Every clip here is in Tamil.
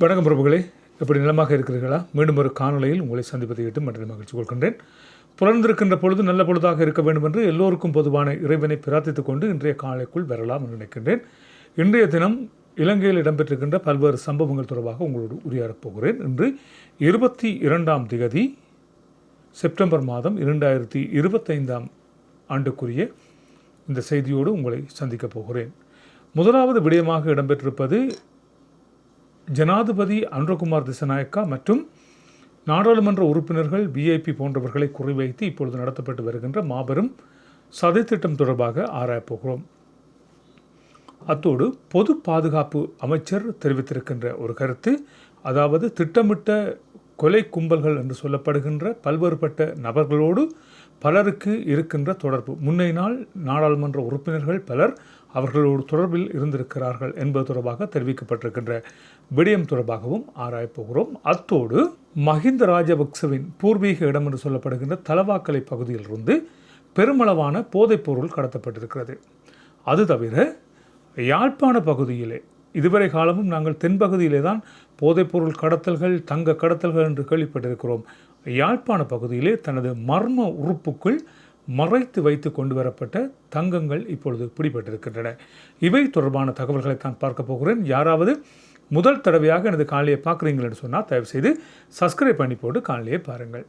வணக்கம் பிரபுகளே. எப்படி நிலமாக இருக்கிறீர்களா? மீண்டும் ஒரு காணொலியில் உங்களை சந்திப்பதை விட்டு மற்ற மகிழ்ச்சி கொள்கின்றேன். புலர்ந்திருக்கின்ற பொழுது நல்ல பொழுதாக இருக்க வேண்டும் என்று எல்லோருக்கும் பொதுவான இறைவனை பிரார்த்தித்துக் கொண்டு இன்றைய காலைக்குள் வரலாம் என்று நினைக்கின்றேன். இன்றைய தினம் இலங்கையில் இடம்பெற்றிருக்கின்ற பல்வேறு சம்பவங்கள் தொடர்பாக உங்களோடு உரையாடப் போகிறேன். இன்று இருபத்தி இரண்டாம் திகதி செப்டம்பர் மாதம் இரண்டாயிரத்தி இருபத்தைந்தாம் ஆண்டுக்குரிய இந்த செய்தியோடு உங்களை சந்திக்கப் போகிறேன். முதலாவது விடயமாக இடம்பெற்றிருப்பது ஜனாதிபதி அனுரகுமார் திசநாயக்கா மற்றும் நாடாளுமன்ற உறுப்பினர்கள் விஐபி போன்றவர்களை குறிவைத்து இப்பொழுது நடத்தப்பட்டு வருகின்ற மாபெரும் சதித்திட்டம் தொடர்பாக ஆராயப்போகிறோம். அத்தோடு பொது பாதுகாப்பு அமைச்சர் தெரிவித்திருக்கின்ற ஒரு கருத்து அதாவது திட்டமிட்ட கொலை கும்பல்கள் என்று சொல்லப்படுகின்ற பல்வேறுபட்ட நபர்களோடு பலருக்கு இருக்கின்ற தொடர்பு. முன்னை நாள் நாடாளுமன்ற உறுப்பினர்கள் பலர் அவர்களோடு தொடர்பில் இருந்திருக்கிறார்கள் என்பது தொடர்பாக தெரிவிக்கப்பட்டிருக்கின்ற விடயம் தொடர்பாகவும் ஆராயப்போகிறோம் அத்தோடு மஹிந்த ராஜபக்சவின் பூர்வீக இடம் என்று சொல்லப்படுகின்ற தலவாக்கலை பகுதியிலிருந்து பெருமளவான போதைப்பொருள் கடத்தப்பட்டிருக்கிறது. அது தவிர யாழ்ப்பாண பகுதியிலே இதுவரை காலமும் நாங்கள் தென்பகுதியிலே தான் போதைப்பொருள் கடத்தல்கள் தங்க கடத்தல்கள் என்று கேள்விப்பட்டிருக்கிறோம். யாழ்ப்பாண பகுதியிலே தனது மர்ம உறுப்புக்குள் மறைத்து வைத்து கொண்டு வரப்பட்ட தங்கங்கள் இப்பொழுது பிடிபட்டிருக்கின்றன. இவை தொடர்பான தகவல்களை தான் பார்க்க போகிறேன். யாராவது முதல் தடவையாக எனது காலையை பார்க்குறீங்கள் என்று சொன்னால் தயவுசெய்து சப்ஸ்கிரைப் பண்ணி போட்டு காலையை பாருங்கள்.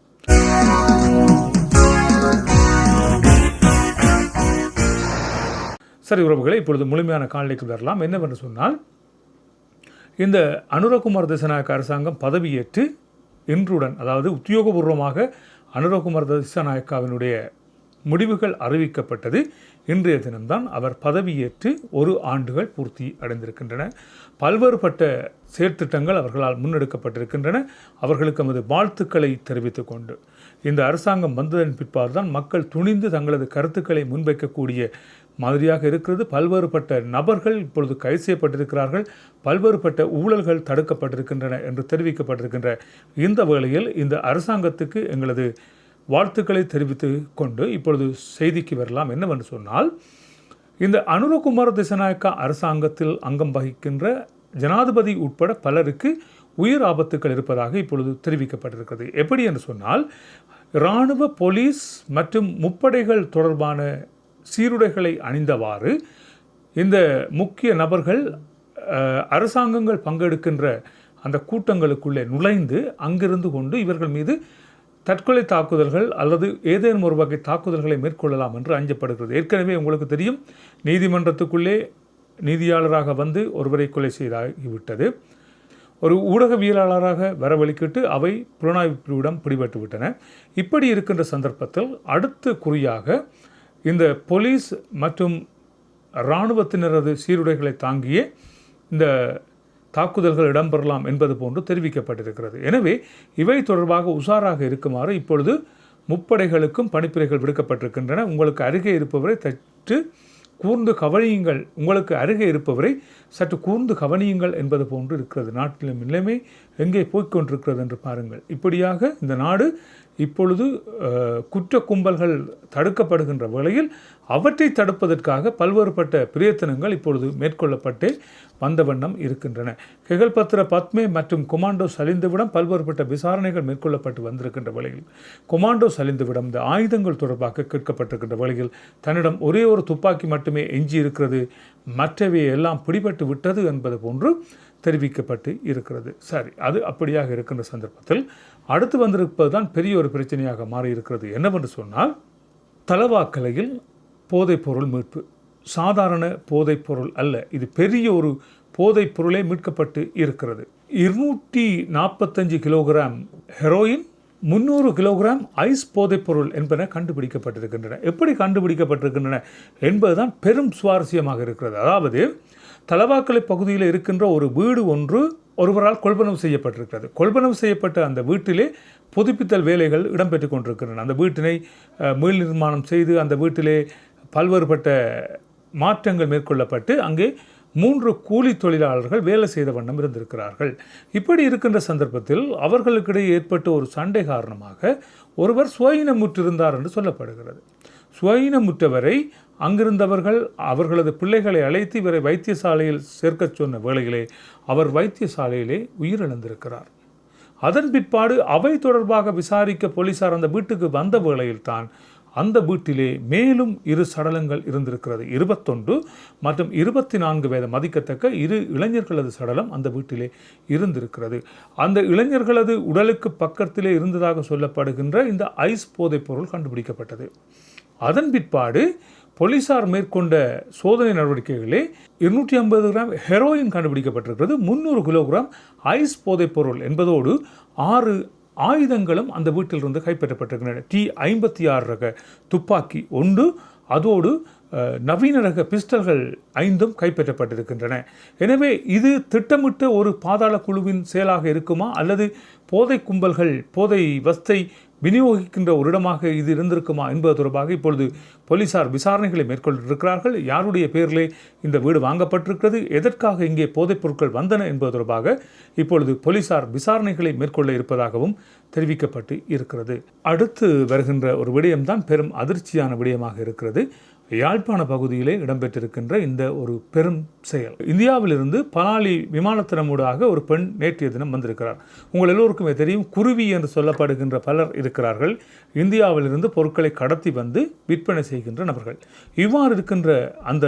சரி உறவுகளை இப்பொழுது முழுமையான காலநிலைக்கு வரலாம். என்னவென்று சொன்னால் இந்த அனுரகுமார் திசநாயக்க அரசாங்கம் பதவியேற்று இன்றுடன் அதாவது உத்தியோகபூர்வமாக அனுரகுமார் திசநாயக்காவினுடைய முடிவுகள் அறிவிக்கப்பட்டது. இன்றைய தினம்தான் அவர் பதவியேற்று ஒரு ஆண்டுகள் பூர்த்தி அடைந்திருக்கின்றன. பல்வேறுபட்ட செயற்திட்டங்கள் அவர்களால் முன்னெடுக்கப்பட்டிருக்கின்றன. அவர்களுக்கு நமது வாழ்த்துக்களை தெரிவித்துக் கொண்டு இந்த அரசாங்கம் வந்ததன் பிற்பாடு தான் மக்கள் துணிந்து தங்களது கருத்துக்களை முன்வைக்கக்கூடிய மாதிரியாக இருக்கிறது. பல்வேறுபட்ட நபர்கள் இப்பொழுது கைது செய்யப்பட்டிருக்கிறார்கள். பல்வேறுபட்ட ஊழல்கள் தடுக்கப்பட்டிருக்கின்றன என்று தெரிவிக்கப்பட்டிருக்கின்ற இந்த வேளையில் இந்த அரசாங்கத்துக்கு எங்களது வாழ்த்துக்களை தெரிவித்து கொண்டு இப்பொழுது செய்திக்கு வரலாம். என்னவென்று சொன்னால் இந்த அனுரகுமார திசநாயக்கா அரசாங்கத்தில் அங்கம் வகிக்கின்ற ஜனாதிபதி உட்பட பலருக்கு உயிர் ஆபத்துக்கள் இருப்பதாக இப்பொழுது தெரிவிக்கப்பட்டிருக்கிறது. எப்படி என்று சொன்னால் இராணுவ போலீஸ் மற்றும் முப்படைகள் தொடர்பான சீருடைகளை அணிந்தவாறு இந்த முக்கிய நபர்கள் அரசாங்கங்கள் பங்கெடுக்கின்ற அந்த கூட்டங்களுக்குள்ளே நுழைந்து அங்கிருந்து கொண்டு இவர்கள் மீது தற்கொலை தாக்குதல்கள் அல்லது ஏதேனும் ஒரு வகை தாக்குதல்களை மேற்கொள்ளலாம் என்று அஞ்சப்படுகிறது. ஏற்கனவே உங்களுக்கு தெரியும் நீதிமன்றத்துக்குள்ளே நீதியாளராக வந்து ஒருவரை கொலை செய்தாகிவிட்டது. ஒரு ஊடகவியலாளராக வரவழைக்கிட்டு அவை புலனாய்வு பிரிவிடம் பிடிபட்டு விட்டன. இப்படி இருக்கின்ற சந்தர்ப்பத்தில் அடுத்த குறியாக இந்த போலீஸ் மற்றும் இராணுவத்தினரது சீருடைகளை தாங்கிய இந்த தாக்குதல்கள் இடம்பெறலாம் என்பது போன்று தெரிவிக்கப்பட்டிருக்கிறது. எனவே இவை தொடர்பாக உஷாராக இருக்குமாறு இப்பொழுது முப்படைகளுக்கும் பணிப்புரைகள் விடுக்கப்பட்டிருக்கின்றன. உங்களுக்கு அருகே இருப்பவரை சற்று கூர்ந்து கவனியுங்கள். உங்களுக்கு அருகே இருப்பவரை சற்று கூர்ந்து கவனியுங்கள் என்பது போன்று இருக்கிறது. நாட்டிலும் நிலைமை எங்கே போய்க்கொண்டிருக்கிறது என்று பாருங்கள். இப்படியாக இந்த நாடு இப்பொழுது குற்ற கும்பல்கள் தடுக்கப்படுகின்ற வேளையில் அவற்றை தடுப்பதற்காக பல்வேறுபட்ட பிரயத்தனங்கள் இப்பொழுது மேற்கொள்ளப்பட்டு வந்த வண்ணம் இருக்கின்றன. கெகல்பத்ர பத்மே மற்றும் கொமாண்டோ சலிந்துவிடம் பல்வேறுபட்ட விசாரணைகள் மேற்கொள்ளப்பட்டு வந்திருக்கின்ற வேளையில் கொமாண்டோ சலிந்துவிடம் இந்த ஆயுதங்கள் தொடர்பாக கேட்கப்பட்டிருக்கின்ற வேளையில் தன்னிடம் ஒரே ஒரு துப்பாக்கி மட்டுமே எஞ்சி இருக்கிறது மற்றவை எல்லாம் பிடிபட்டு விட்டது என்பது போன்று தெரிவிக்கப்பட்டு இருக்கிறது. சரி அது அப்படியாக இருக்கின்ற சந்தர்ப்பத்தில் அடுத்து வந்திருப்பது தான் பெரிய ஒரு பிரச்சனையாக மாறி இருக்கிறது. என்னவென்று சொன்னால் தலவாக்கலையில் போதைப்பொருள் மீட்பு. சாதாரண போதைப்பொருள் அல்ல இது பெரிய ஒரு போதைப்பொருளே மீட்கப்பட்டு இருக்கிறது. இருநூற்றி நாற்பத்தஞ்சு கிலோகிராம் ஹெரோயின் முந்நூறு கிலோகிராம் ஐஸ் போதைப்பொருள் என்பன கண்டுபிடிக்கப்பட்டிருக்கின்றன. எப்படி கண்டுபிடிக்கப்பட்டிருக்கின்றன என்பதுதான் பெரும் சுவாரஸ்யமாக இருக்கிறது. அதாவது தலவாக்கலை பகுதியில் இருக்கின்ற ஒரு வீடு ஒன்று ஒருவரால் கொள்வனவு செய்யப்பட்டிருக்கிறது. கொள்வனவு செய்யப்பட்ட அந்த வீட்டிலே புதுப்பித்தல் வேலைகள் இடம்பெற்று கொண்டிருக்கின்றன. அந்த வீட்டினை மீள் நிர்மாணம் செய்து அந்த வீட்டிலே பல்வேறுபட்ட மாற்றங்கள் மேற்கொள்ளப்பட்டு அங்கே மூன்று கூலி தொழிலாளர்கள் வேலை செய்த வண்ணம் இருந்திருக்கிறார்கள். இப்படி இருக்கின்ற சந்தர்ப்பத்தில் அவர்களுக்கிடையே ஏற்பட்ட ஒரு சண்டை காரணமாக ஒருவர் சுயநமுற்றிருந்தார் என்று சொல்லப்படுகிறது. சுயநமுற்றவரை அங்கிருந்தவர்கள் அவர்களது பிள்ளைகளை அழைத்து இவரை வைத்தியசாலையில் சேர்க்கச் சொன்ன வேளையிலே அவர் வைத்தியசாலையிலே உயிரிழந்திருக்கிறார். அதன் பிற்பாடு அவை தொடர்பாக விசாரிக்க போலீசார் அந்த வீட்டுக்கு வந்த வேளையில்தான் அந்த வீட்டிலே மேலும் இரு சடலங்கள் இருந்திருக்கிறது. இருபத்தொன்று மற்றும் இருபத்தி நான்கு வயது மதிக்கத்தக்க இரு இளைஞர்களது சடலம் அந்த வீட்டிலே இருந்திருக்கிறது. அந்த இளைஞர்களது உடலுக்கு பக்கத்திலே இருந்ததாக சொல்லப்படுகின்ற இந்த ஐஸ் போதைப் பொருள் கண்டுபிடிக்கப்பட்டது. அதன் பிற்பாடு போலீசார் மேற்கொண்ட சோதனை நடவடிக்கைகளில் இருநூற்றி ஐம்பது கிராம் ஹெரோயின் கண்டுபிடிக்கப்பட்டிருக்கிறது முந்நூறு கிலோகிராம் ஐஸ் போதைப் பொருள் என்பதோடு ஆறு ஆயுதங்களும் அந்த வீட்டிலிருந்து கைப்பற்றப்பட்டிருக்கின்றன. டி ஐம்பத்தி ஆறு ரக துப்பாக்கி ஒன்று அதோடு நவீன ரக பிஸ்டல்கள் ஐந்தும் கைப்பற்றப்பட்டிருக்கின்றன. எனவே இது திட்டமிட்ட ஒரு பாதாள குழுவின் செயலாக இருக்குமா? அல்லது போதை கும்பல்கள் போதை வஸ்தை விநியோகிக்கின்ற ஒரு இடமாக இது இருந்திருக்குமா என்பது தொடர்பாக இப்பொழுது போலீசார் விசாரணைகளை மேற்கொண்டிருக்கிறார்கள். யாருடைய பேரிலே இந்த வீடு வாங்கப்பட்டிருக்கிறது? எதற்காக இங்கே போதைப் பொருட்கள் வந்தன என்பது தொடர்பாக இப்பொழுது போலீசார் விசாரணைகளை மேற்கொள்ள இருப்பதாகவும் தெரிவிக்கப்பட்டு இருக்கிறது. அடுத்து வருகின்ற ஒரு விடயம்தான் பெரும் அதிர்ச்சியான விடயமாக இருக்கிறது. யாழ்ப்பாண பகுதியிலே இடம்பெற்றிருக்கின்ற இந்த ஒரு பெரும் செயல். இந்தியாவிலிருந்து பலாலி விமானத்தினமூடாக ஒரு பெண் நேற்றைய தினம் வந்திருக்கிறார். உங்கள் எல்லோருக்குமே தெரியும் குருவி என்று சொல்லப்படுகின்ற பலர் இருக்கிறார்கள் இந்தியாவிலிருந்து பொருட்களை கடத்தி வந்து விற்பனை செய்கின்ற நபர்கள். இவ்வாறு இருக்கின்ற அந்த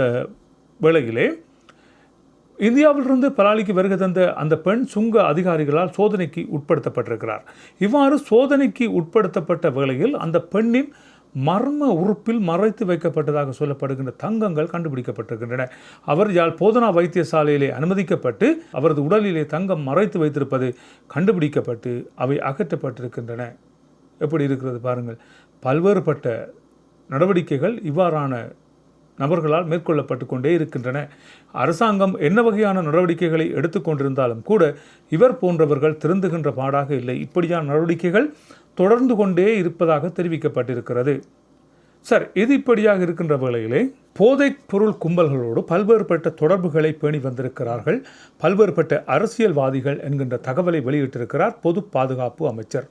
வேளையிலே இந்தியாவிலிருந்து பலாலிக்கு வருகை தந்த அந்த பெண் சுங்க அதிகாரிகளால் சோதனைக்கு உட்படுத்தப்பட்டிருக்கிறார். இவ்வாறு சோதனைக்கு உட்படுத்தப்பட்ட வேளையில் அந்த பெண்ணின் மர்ம உறுப்பில் மறைத்து வைக்கப்பட்டதாக சொல்லப்படுகின்ற தங்கங்கள் கண்டுபிடிக்கப்பட்டிருக்கின்றன. அவர் யாழ் போதனா வைத்தியசாலையிலே அனுமதிக்கப்பட்டு அவரது உடலிலே தங்கம் மறைத்து வைத்திருப்பது கண்டுபிடிக்கப்பட்டு அவை அகற்றப்பட்டிருக்கின்றன. எப்படி இருக்கிறது பாருங்கள். பல்வேறுபட்ட நடவடிக்கைகள் இவ்வாறான நபர்களால் மேற்கொள்ளப்பட்டு கொண்டே இருக்கின்றன. அரசாங்கம் என்ன வகையான நடவடிக்கைகளை எடுத்துக்கொண்டிருந்தாலும் கூட இவர் போன்றவர்கள் திருந்துகின்ற பாடாக இல்லை. இப்படியான நடவடிக்கைகள் தொடர்ந்து கொண்டே இருப்பதாக தெரிவிக்கப்பட்டிருக்கிறது. சார் இது இப்படியாக இருக்கின்ற வேளையிலே போதைப் பொருள் கும்பல்களோடு பல்வேறுபட்ட தொடர்புகளை பேணி வந்திருக்கிறார்கள். பல்வேறுபட்ட அரசியல்வாதிகள் என்கின்ற தகவலை வெளியிட்டிருக்கிறார் பொது பாதுகாப்பு அமைச்சர்.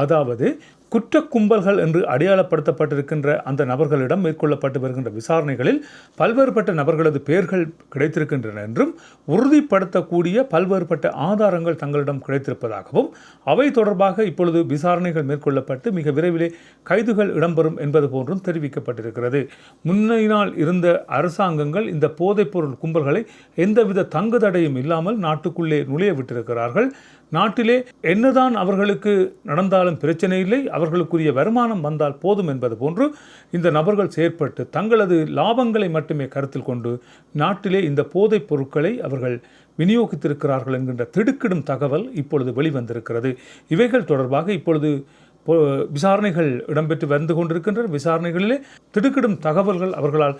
அதாவது குற்ற கும்பல்கள் என்று அடையாளப்படுத்தப்பட்டிருக்கின்ற அந்த நபர்களிடம் மேற்கொள்ளப்பட்டு வருகின்ற விசாரணைகளில் பல்வேறுபட்ட நபர்களது பெயர்கள் கிடைத்திருக்கின்றன என்றும் உறுதிப்படுத்தக்கூடிய பல்வேறுபட்ட ஆதாரங்கள் தங்களிடம் கிடைத்திருப்பதாகவும் அவை தொடர்பாக இப்பொழுது விசாரணைகள் மேற்கொள்ளப்பட்டு மிக விரைவிலே கைதுகள் இடம்பெறும் என்பது போன்றும் தெரிவிக்கப்பட்டிருக்கிறது. முன்னையினால் இருந்த அரசாங்கங்கள் இந்த போதைப்பொருள் கும்பல்களை எந்தவித தங்கு தடையும் இல்லாமல் நாட்டுக்குள்ளே நுழைய விட்டிருக்கிறார்கள். நாட்டிலே என்னதான் அவர்களுக்கு நடந்தாலும் பிரச்சனை இல்லை அவர்களுக்குரிய வருமானம் வந்தால் போதும் என்பது போன்று இந்த நபர்கள் செயற்பட்டு தங்களது லாபங்களை மட்டுமே கருத்தில் கொண்டு நாட்டிலே இந்த போதைப் பொருட்களை அவர்கள் விநியோகித்திருக்கிறார்கள் என்கின்ற திடுக்கிடும் தகவல் இப்பொழுது வெளிவந்திருக்கிறது. இவைகள் தொடர்பாக இப்பொழுது விசாரணைகள் இடம்பெற்று வந்து கொண்டிருக்கின்றன. விசாரணைகளிலே திடுக்கிடும் தகவல்கள் அவர்களால்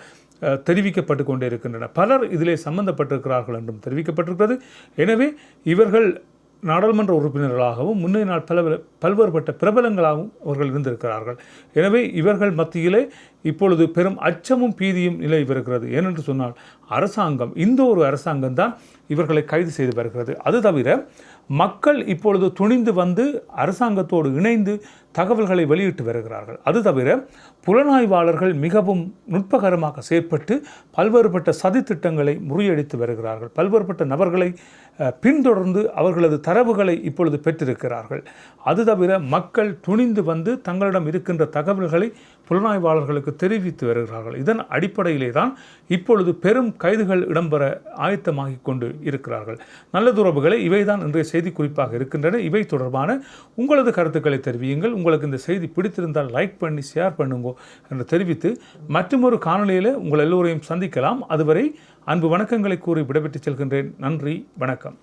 தெரிவிக்கப்பட்டு கொண்டே இருக்கின்றன. பலர் இதிலே சம்பந்தப்பட்டிருக்கிறார்கள் என்றும் தெரிவிக்கப்பட்டிருக்கிறது. எனவே இவர்கள் நாடாளுமன்ற உறுப்பினர்களாகவும் முன்னைய நாள் பல பல்வேறுபட்ட பிரபலங்களாகவும் அவர்கள் இருந்திருக்கிறார்கள். எனவே இவர்கள் மத்தியிலே இப்பொழுது பெரும் அச்சமும் பீதியும் நிலை வருகிறது ஏனென்று சொன்னால் அரசாங்கம் இந்த ஒரு அரசாங்கம் தான் இவர்களை கைது செய்து வருகிறது. அது தவிர மக்கள் இப்பொழுது துணிந்து வந்து அரசாங்கத்தோடு இணைந்து தகவல்களை வெளியிட்டு வருகிறார்கள். அது தவிர புலனாய்வாளர்கள் மிகவும் நுட்பகரமாக செயற்பட்டு பல்வேறுபட்ட சதித்திட்டங்களை முறியடித்து வருகிறார்கள். பல்வேறுபட்ட நபர்களை பின்தொடர்ந்து அவர்களது தரவுகளை இப்பொழுது பெற்றிருக்கிறார்கள். அது தவிர மக்கள் துணிந்து வந்து தங்களிடம் இருக்கின்ற தகவல்களை புலனாய்வாளர்களுக்கு தெரிவித்து வருகிறார்கள். இதன் அடிப்படையிலே தான் இப்பொழுது பெரும் கைதுகள் இடம்பெற ஆயத்தமாகி கொண்டு இருக்கிறார்கள். நல்லதுறவுகளை இவைதான் இன்றைய செய்தி குறிப்பாக இருக்கின்றன. இவை தொடர்பான உங்களது கருத்துக்களை தெரிவியுங்கள். உங்களுக்கு இந்த செய்தி பிடித்திருந்தால் லைக் பண்ணி ஷேர் பண்ணுங்க என்று தெரிவித்து மற்றொரு காணொலியில் உங்கள் எல்லோரையும் சந்திக்கலாம். அதுவரை அன்பு வணக்கங்களை கூறி விடைபெற்றுச் செல்கின்றேன். நன்றி வணக்கம்.